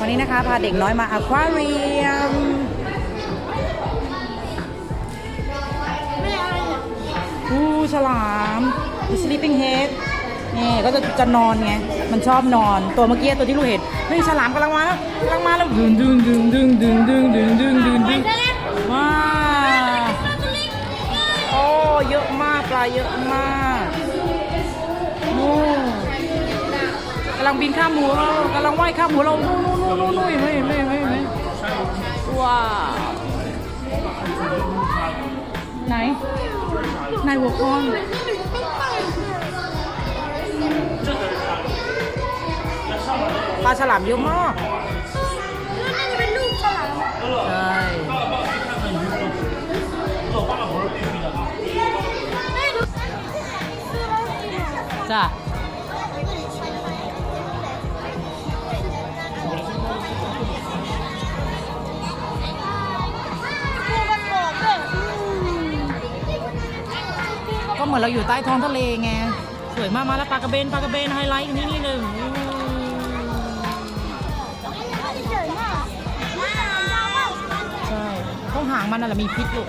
วันนี้นะคะพาเด็กน้อยมาอควาเรียมอู้ฉลาม sleeping head นี่ก็จะจะนอนไง มันชอบนอน ตัวเมื่อกี้ตัวที่ลูกเห็น เฮ้ยฉลามกำลังมาแล้วกำลังมาแล้วดึงดึงดึงดึงดึงดึงดึงดึงดึงดึงว้าโอ้เยอะมากปลาเยอะมาก ลังบินข้ามหมูเรากำลังว่ายข้ามหมูเรานู่นนู่นนู่นู่ไม่ไม่ไม่ไม่ว้าไหนนายหัวคอนปลาฉลามเยอะมากใช่จ้า ก็เหมือนเราอยู่ใต้ท้องทะเลไง สวยมากมาแล้วปลากระเบนปลากระเบนไฮไลท์อยู่นี่นี่เลยเฉยมากว้าวใช่ ต้องหางมันน่ะแหละมีพิษอยู่